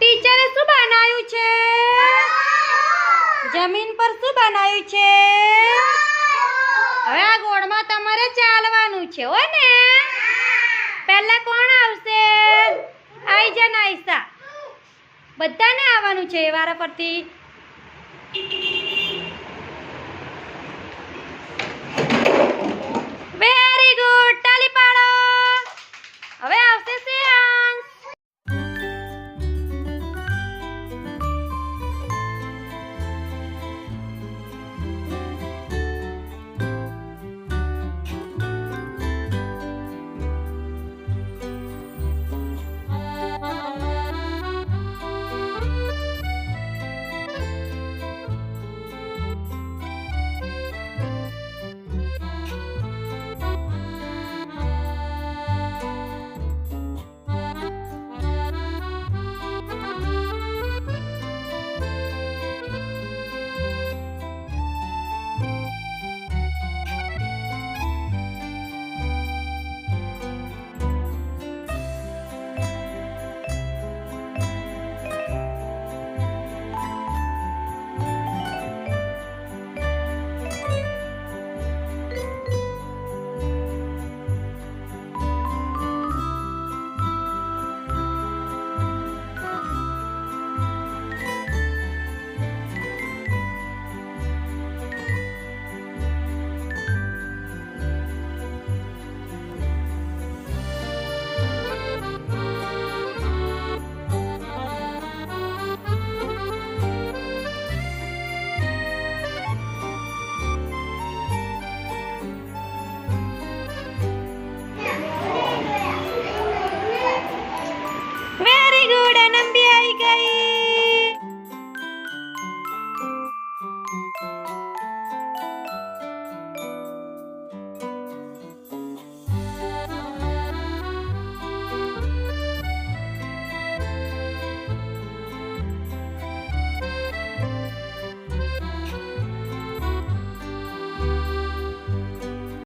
ટીચરે શું બનાવ્યું છે? જમીન પર શું બનાવ્યું છે? હવે આ ગોળમાં તમારે ચાલવાનું છે, હો ને? પહેલા કોણ આવશે? આઈ જા નાઈસા બધાને આવવાનું છે વારા પરથી.